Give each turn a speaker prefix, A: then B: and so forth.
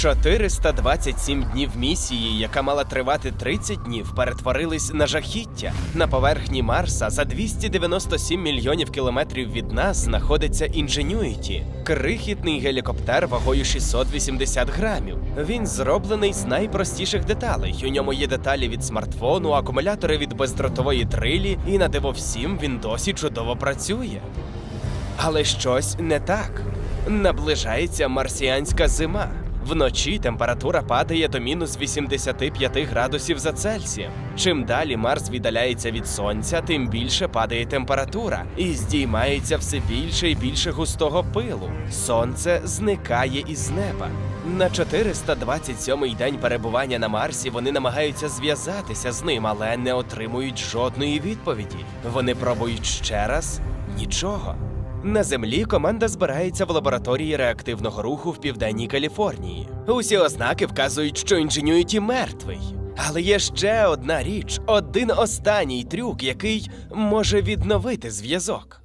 A: 427 днів місії, яка мала тривати 30 днів, перетворились на жахіття. На поверхні Марса за 297 мільйонів кілометрів від нас знаходиться Ingenuity – крихітний гелікоптер вагою 680 грамів. Він зроблений з найпростіших деталей. У ньому є деталі від смартфону, акумулятори від бездротової дрилі, і на диво всім він досі чудово працює. Але щось не так. Наближається марсіанська зима. Вночі температура падає до мінус 85 градусів за Цельсієм. Чим далі Марс віддаляється від сонця, тим більше падає температура і здіймається все більше і більше густого пилу. Сонце зникає із неба. На 427-й день перебування на Марсі вони намагаються зв'язатися з ним, але не отримують жодної відповіді. Вони пробують ще раз нічого. На землі команда збирається в лабораторії реактивного руху в південній Каліфорнії. Усі ознаки вказують, що інженюїті мертвий. Але є ще одна річ, один останній трюк, який може відновити зв'язок.